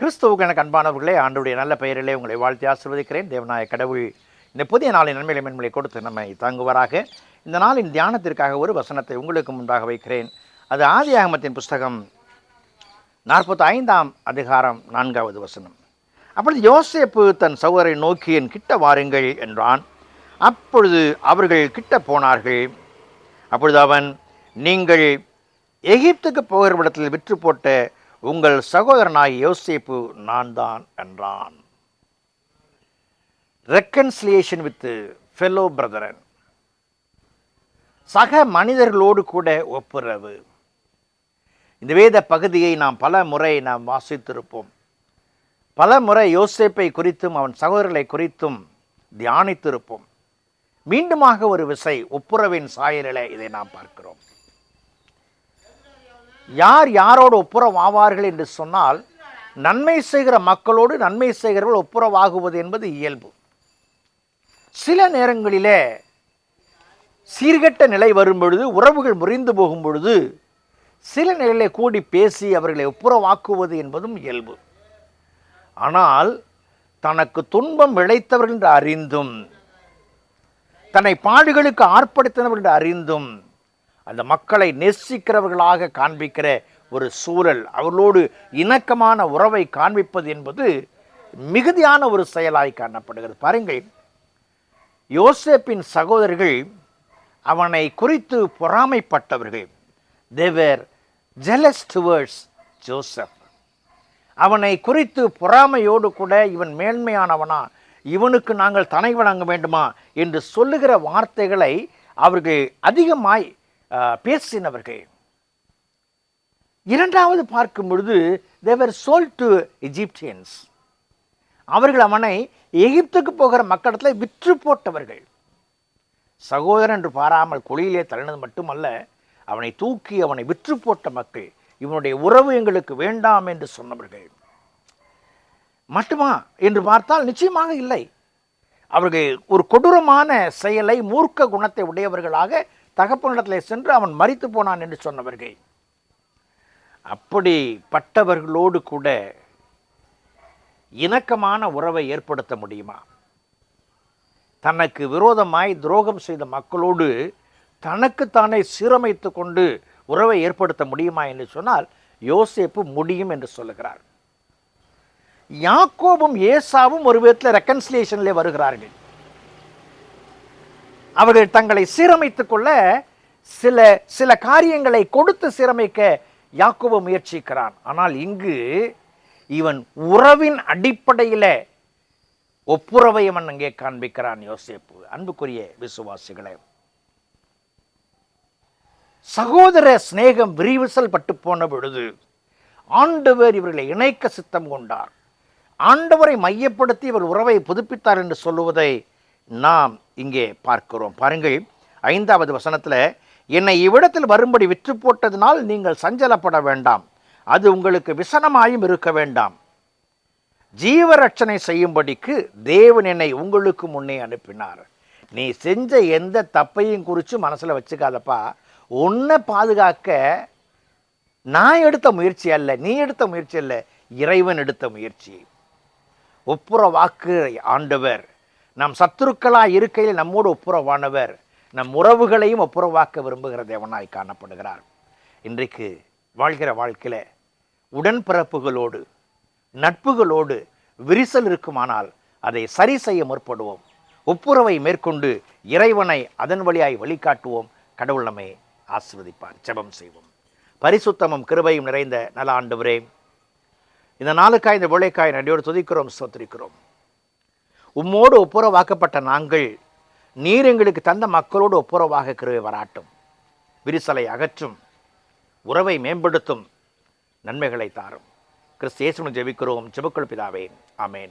கிறிஸ்துவுக்கு எனக்கு அன்பானவர்களே ஆண்டுடைய நல்ல பெயரிலே உங்களை வாழ்த்தி ஆசிர்வதிக்கிறேன். தேவநாய கடவுள் இந்த புதிய நாளின் நன்மைகளை மென்மையை கொடுத்து நம்மை தாங்குவாராக. இந்த நாளின் தியானத்திற்காக ஒரு வசனத்தை உங்களுக்கு முன்பாக வைக்கிறேன். அது ஆதி ஆகமத்தின் புஸ்தகம் நாற்பத்தி ஐந்தாம் அதிகாரம் நான்காவது வசனம். அப்பொழுது யோசேப்பு தன் சகோதரை நோக்கி என் கிட்ட வாருங்கள் என்றான். அப்பொழுது அவர்கள் கிட்ட போனார்கள். அப்பொழுது அவன் நீங்கள் எகிப்துக்கு போகிற இடத்தில் விற்று போட்ட உங்கள் சகோதரனாய் யோசேப்பு நான் தான் என்றான். ரெக்கன்சிலியேஷன் வித் ஃபெலோ பிரதரன் சக மனிதர்களோடு கூட ஒப்புரவு. இந்த வேத பகுதியை நாம் பல முறை நாம் வாசித்திருப்போம். பல முறை யோசேப்பை குறித்தும் அவன் சகோதரர்களை குறித்தும் தியானித்திருப்போம். மீண்டுமாக ஒரு விசை ஒப்புரவின் சாயலில் இதை நாம் பார்க்கிறோம். யார் யாரோடு ஒப்புரவாவார்கள் என்று சொன்னால் நன்மை செய்கிற மக்களோடு நன்மை செய்கிறவர்கள் ஒப்புரவாகுவது என்பது இயல்பு. சில நேரங்களிலே சீர்கெட்ட நிலை வரும் பொழுது உறவுகள் முறிந்து போகும் பொழுது சில நிலையிலே கூடி பேசி அவர்களை ஒப்புரவாக்குவது என்பதும் இயல்பு. ஆனால் தனக்கு துன்பம் விளைத்தவர்கள் என்று அறிந்தும் தன்னை பாடுகளுக்கு ஆர்ப்படுத்தினவர்கள் என்று அறிந்தும் அந்த மக்களை நேசிக்கிறவர்களாக காண்பிக்கிற ஒரு சூழல் அவர்களோடு இணக்கமான உறவை காண்பிப்பது என்பது மிகுதியான ஒரு செயலாய் காணப்படுகிறது. பாருங்கள் யோசேப்பின் சகோதரர்கள் அவனை குறித்து பொறாமைப்பட்டவர்கள். They were jealous towards Joseph அவனை குறித்து பொறாமையோடு கூட இவன் மேன்மையானவனா இவனுக்கு நாங்கள் தனை வழங்க வேண்டுமா என்று சொல்லுகிற வார்த்தைகளை அவர்கள் அதிகமாய் பேசினவர்கள் இரண்டாவது பார்க்கும் பொழுது தேவர் சோல் டு எஜிப்டியன்ஸ் அவர்கள் அவனை எகிப்துக்கு போகிற மக்களிடத்தில் விற்று போட்டவர்கள். சகோதரன் என்று பாராமல் குழியிலே தள்ளினது மட்டுமல்ல அவனை தூக்கி அவனை விற்று போட்ட மக்கள் இவனுடைய உறவு எங்களுக்கு வேண்டாம் என்று சொன்னவர்கள். மட்டுமா என்று பார்த்தால் நிச்சயமாக இல்லை. அவர்கள் ஒரு கொடூரமான செயலை மூர்க்க குணத்தை உடையவர்களாக தகப்பனிடத்தில் சென்று அவன் மறித்து போனான் என்று சொன்னவர்கள். அப்படிப்பட்டவர்களோடு கூட இணக்கமான உறவை ஏற்படுத்த முடியுமா? தனக்கு விரோதமாய் துரோகம் செய்த மக்களோடு தனக்குத்தானே சீரமைத்து கொண்டு உறவை ஏற்படுத்த முடியுமா என்று சொன்னால் யோசேப்பு முடியும் என்று சொல்லுகிறார். யாக்கோபும் ஏசாவும் ஒரு விதத்தில் ரெக்கன்சிலேஷனிலே வருகிறார்கள். அவர்கள் தங்களை சீரமைத்துக் கொள்ள சில சில காரியங்களை கொடுத்து சீரமைக்க யாக்கோபு முயற்சிக்கிறான். ஆனால் இங்கு இவன் உறவின் அடிப்படையில் ஒப்புரவை அவன் அங்கே காண்பிக்கிறான் யோசேப்பு. அன்புக்குரிய விசுவாசிகளே சகோதர சிநேகம் விரிவிசல் பட்டு போன பொழுது ஆண்டவர் இவர்களை இணைக்க சித்தம் கொண்டார். ஆண்டவரை மையப்படுத்தி இவர் உறவை புதுப்பித்தார் என்று சொல்லுவதை நாம் இங்கே பார்க்கிறோம். பாருங்கள் ஐந்தாவது வசனத்தில் என்னை இவ்விடத்தில் வரும்படி விற்று போட்டதினால் நீங்கள் சஞ்சலப்பட வேண்டாம். அது உங்களுக்கு விசனமாயும் இருக்க வேண்டாம். ஜீவரட்சணை செய்யும்படிக்கு தேவன் என்னை உங்களுக்கு முன்னே அனுப்பினார். நீ செஞ்ச எந்த தப்பையும் குறித்து மனசில் வச்சுக்காதப்பா. உன்னை பாதுகாக்க நான் எடுத்த முயற்சி அல்ல நீ எடுத்த முயற்சி அல்ல இறைவன் எடுத்த முயற்சி. ஒப்புற வாக்கு ஆண்டவர் நம் சத்துருக்களாக இருக்கையில் நம்மோடு ஒப்புரவானவர் நம் உறவுகளையும் ஒப்புரவாக்க விரும்புகிற தேவனாய் காணப்படுகிறார். இன்றைக்கு வாழ்கிற வாழ்க்கையில் உடன்பிறப்புகளோடு நட்புகளோடு விரிசல் இருக்குமானால் அதை சரி செய்ய முற்படுவோம். ஒப்புரவை மேற்கொண்டு இறைவனை அதன் வழியாய் வழிகாட்டுவோம். கடவுள் நம்மை ஆசிர்வதிப்பார். ஜெபம் செய்வோம். பரிசுத்தமும் கிருபையும் நிறைந்த நல ஆண்டவரே இந்த நாளுக்காய் இந்த வேலைக்காய் நடியோடு துதிக்கிறோம் ஸ்தோத்திரிக்கிறோம். உம்மோடு ஒப்புரவாக்கப்பட்ட நாங்கள் நீர் எங்களுக்கு தந்த மக்களோடு ஒப்புரவாக கிருவை வராட்டும். விரிசலை அகற்றும். உறவை மேம்படுத்தும். நன்மைகளை தாரும். கிறிஸ்து இயேசுவின் ஜெபிக்கிறோம். ஜெபக்குள் பிதாவே. அமேன்